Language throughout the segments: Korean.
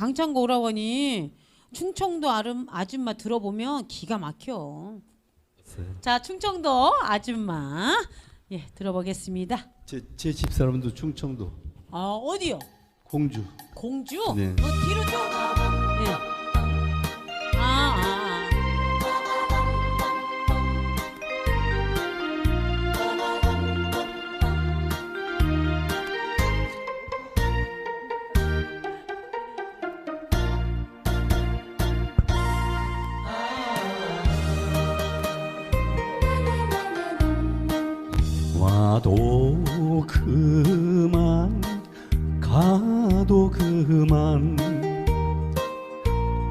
강창고 오라버니 충청도 아름 아줌마 들어보면 기가 막혀. 자, 충청도 아줌마 예 들어보겠습니다. 제, 제 집사람도 충청도 아 어디요? 공주 공주? 네. 어, 뒤로 좀. 와도 그만 가도 그만.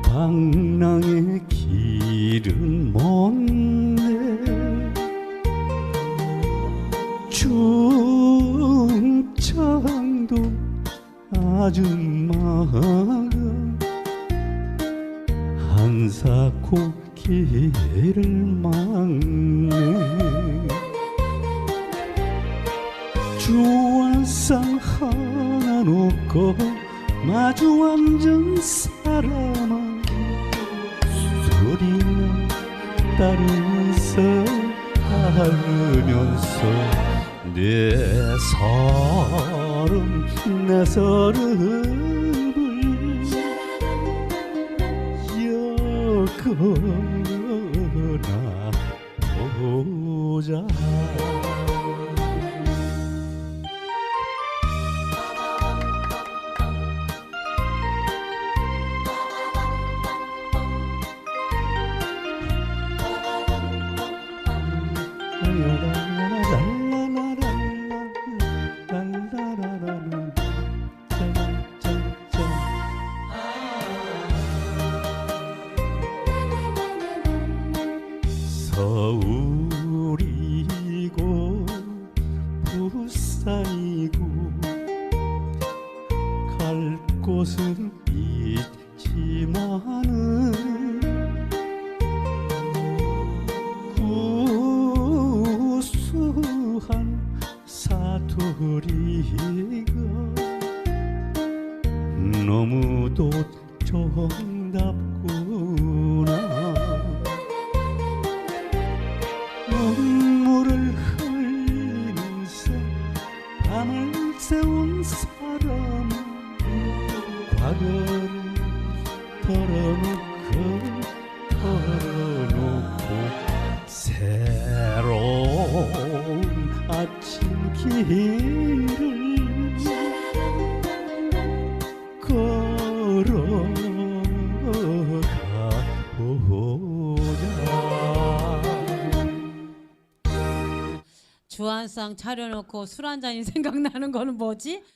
방랑의 길은 먼데 충청도 아줌마가 한사코 길을 막 주원상 하나 놓고 마주 앉은 사람아 소리나 따르면서 하면서 내 서름 내 서름을 여거나 보자 서울이고 부산이고 갈 곳은 있지만은 사투리가 너무도 정답구나. 눈물을 흘리면서 밤을 새운 사람은 과거를 털어놓고 길을 걸어가 보자 주한상 차려놓고 술 한 잔이 생각나는 거는 뭐지?